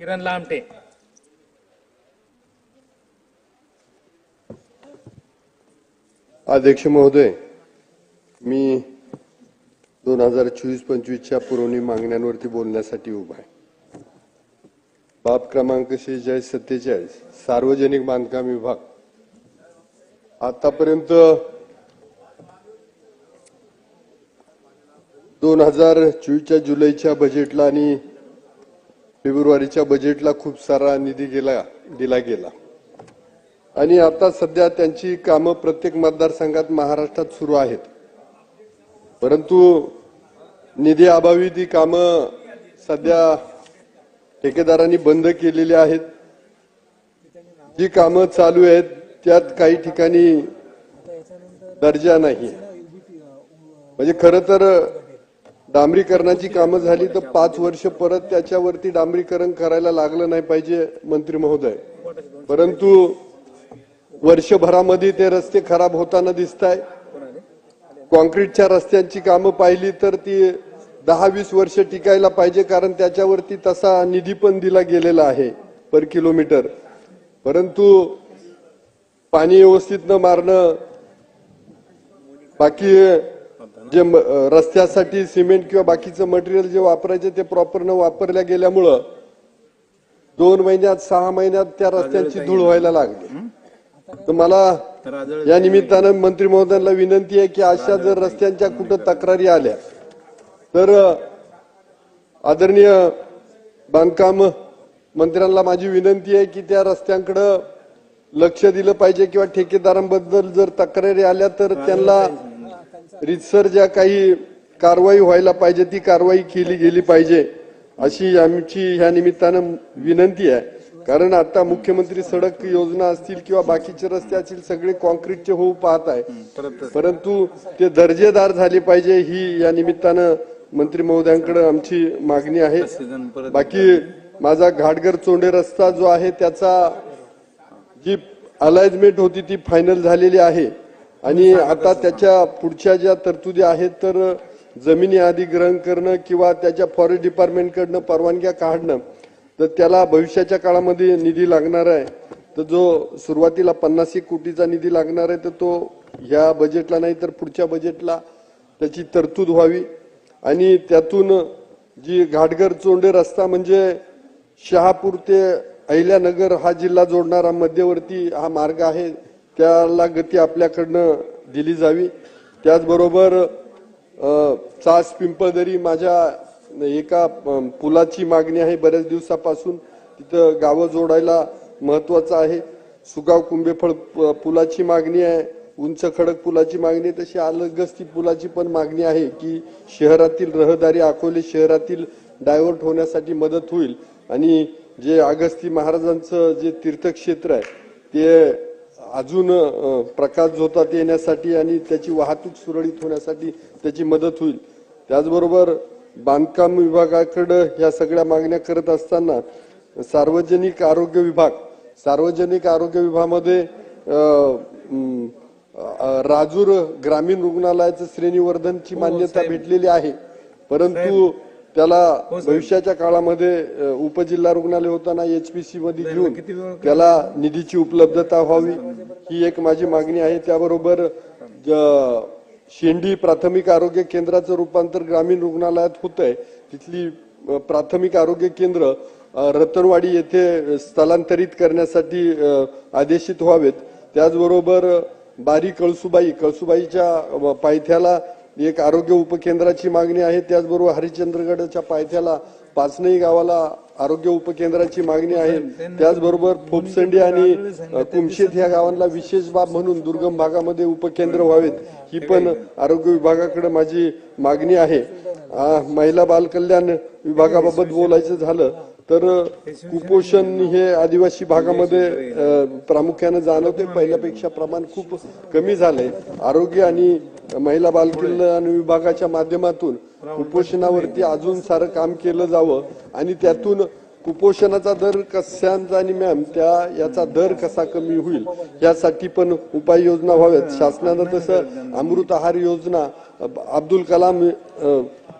किरण लामटे. अध्यक्ष महोदय मी दोन हजार चोवीस पंचवीसच्या पुरवणी मागण्यांवरती बोलण्यासाठी उभा आहे. बाब क्रमांक शेहेचाळीस सत्तेचाळीस सार्वजनिक बांधकाम विभाग. आतापर्यंत दोन हजार चोवीसच्या जुलैच्या बजेटला आणि फेब्रुवारीच्या बजेटला खूप सारा निधी गेला दिला गेला. आणि आता सध्या त्यांची कामं प्रत्येक मतदारसंघात महाराष्ट्रात सुरू आहेत. परंतु निधी अभावी ती कामं सध्या ठेकेदारांनी बंद केलेली आहेत. जी कामं चालू आहेत त्यात काही ठिकाणी दर्जा नाही. म्हणजे खरं तर डांबरीकरणाची कामं झाली तर पाच वर्ष परत त्याच्यावरती डांबरीकरण करायला लागलं नाही पाहिजे मंत्री महोदय. परंतु वर्षभरामध्ये ते रस्ते खराब होताना दिसत आहे कॉन्क्रीटच्या रस्त्यांची कामं पाहिली तर ती दहा वीस वर्ष टिकायला पाहिजे कारण त्याच्यावरती तसा निधी पण दिला गेलेला आहे पर किलोमीटर. परंतु पाणी व्यवस्थित न मारणं बाकी जे रस्त्यासाठी सिमेंट किंवा बाकीचं मटेरियल जे वापरायचे ते प्रॉपर न वापरल्या गेल्यामुळं दोन महिन्यात सहा महिन्यात त्या रस्त्यांची धूळ व्हायला लागली. तर मला या निमित्तानं मंत्री महोदयांना विनंती आहे की अशा जर रस्त्यांच्या कुठं तक्रारी आल्या तर आदरणीय बांधकाम मंत्र्यांना माझी विनंती आहे की त्या रस्त्यांकडं लक्ष दिलं पाहिजे किंवा ठेकेदारांबद्दल जर तक्रारी आल्या तर त्यांना रितसर ज्या काही कारवाई व्हायला पाहिजे ती कारवाई केली गेली पाहिजे अशी आमची ह्या निमित्तानं विनंती आहे. कारण आता मुख्यमंत्री सडक योजना असतील किंवा बाकीचे रस्ते असतील सगळे कॉन्क्रीटचे होऊ पाहत आहे. परंतु ते दर्जेदार झाले पाहिजे ही या निमित्तानं मंत्री महोदयांकडे आमची मागणी आहे. बाकी माझा घाटगर चोंडे रस्ता जो आहे त्याचा जी अलाइजमेंट होती ती फायनल झालेली आहे. आणि आता त्याच्या पुढच्या ज्या तरतुदी आहेत तर जमिनी अधिग्रहण करणं किंवा त्याच्या फॉरेस्ट डिपार्टमेंटकडनं परवानग्या काढणं तर त्याला भविष्याच्या काळामध्ये निधी लागणार आहे. तर जो सुरुवातीला पन्नास एक कोटीचा निधी लागणार आहे तर तो ह्या बजेटला नाही तर पुढच्या बजेटला त्याची तरतूद व्हावी. आणि त्यातून जी घाटघर चोंडे रस्ता म्हणजे शहापूर ते अहिल्यानगर हा जिल्हा जोडणारा मध्यवर्ती हा मार्ग आहे. त्याला गती आपल्याकडनं दिली जावी. त्याचबरोबर चास पिंपळदरी माझ्या एका पुलाची मागणी आहे. बऱ्याच दिवसापासून तिथं गावं जोडायला महत्वाचं आहे. सुगाव कुंभेफळ प- पुलाची मागणी आहे. उंच खडक पुलाची मागणी आहे. तशी अलगस्ती पुलाची पण मागणी आहे की शहरातील रहदारी अकोले शहरातील डायव्हर्ट होण्यासाठी मदत होईल. आणि जे अगस्ती महाराजांचं जे तीर्थक्षेत्र आहे ते अजून प्रकाश झोतात येण्यासाठी आणि त्याची वाहतूक सुरळीत होण्यासाठी त्याची मदत होईल. त्याचबरोबर बांधकाम विभागाकडं ह्या सगळ्या मागण्या करत असताना सार्वजनिक आरोग्य विभाग सार्वजनिक आरोग्य विभागामध्ये राजूर ग्रामीण रुग्णालयाचं श्रेणीवर्धनची मान्यता भेटलेली आहे. परंतु त्याला भविष्याच्या काळामध्ये उपजिल्हा रुग्णालय होताना एचपीसी मध्ये घेऊन त्याला निधीची उपलब्धता व्हावी ही एक माझी मागणी आहे. त्याबरोबर ज- शेंडी प्राथमिक आरोग्य केंद्राचं रूपांतर ग्रामीण रुग्णालयात होत आहे तिथली प्राथमिक आरोग्य केंद्र रतनवाडी येथे स्थलांतरित करण्यासाठी आदेशित व्हावेत. त्याचबरोबर बारी कळसुबाई कळसुबाईच्या पायथ्याला एक आरोग्य उपकेंद्राची मागणी आहे. त्याचबरोबर हरिश्चंद्रगडच्या पायथ्याला पाचनई गावाला आरोग्य उपकेंद्राची मागणी आहे. त्याचबरोबर फोपसंडी आणि कुमशेत या गावांना विशेष बाब म्हणून दुर्गम भागामध्ये उपकेंद्र व्हावेत. ही पण आरोग्य विभागाकडे माझी मागणी आहे. महिला बालकल्याण विभागाबाबत बोलायचं झालं. तर कुपोषण हे आदिवासी भागामध्ये प्रामुख्यानं प्रामुख्याने जाणवते. पहिल्यापेक्षा प्रमाण खूप कमी झालंय. आरोग्य आणि महिला बालकल्याण विभागाच्या माध्यमातून कुपोषणावरती अजून सारं काम केलं जावं आणि त्यातून कुपोषणाचा दर कशांचा आणि मॅम त्या याचा दर कसा कमी होईल यासाठी पण उपाययोजना व्हाव्यात. शासनानं तसं अमृत आहार योजना अब्दुल कलाम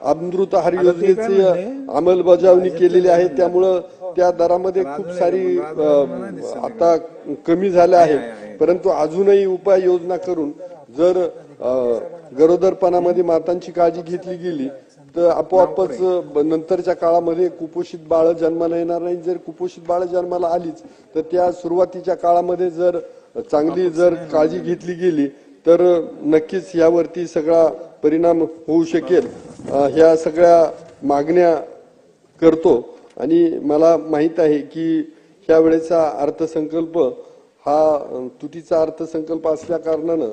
अमृत आहार योजनेची अंमलबजावणी केलेली आहे त्यामुळं त्या दरामध्ये खूप सारी आता कमी झाल्या आहे परंतु अजूनही उपाययोजना करून जर गरोदरपणामध्ये मातांची काळजी घेतली गेली तर आपोआपच नंतरच्या काळामध्ये कुपोषित बाळ जन्माला येणार नाही जर कुपोषित बाळ जन्माला आलीच तर त्या सुरुवातीच्या काळामध्ये जर चांगली जर काळजी घेतली गेली तर नक्कीच यावरती सगळा परिणाम होऊ शकेल ह्या सगळ्या मागण्या करतो. आणि मला माहीत आहे की ह्या वेळेचा अर्थसंकल्प हा तुटीचा अर्थसंकल्प असल्या कारणानं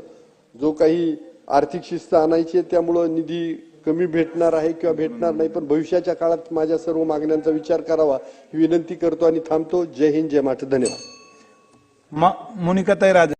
जो काही आर्थिक शिस्त आणायची आहे त्यामुळं निधी कमी भेटणार आहे किंवा भेटणार नाही पण भविष्याच्या काळात माझ्या सर्व मागण्यांचा विचार करावा ही विनंती करतो आणि थांबतो. जय हिंद जय माठ धन्यवाद. मोनिकाताई राजा.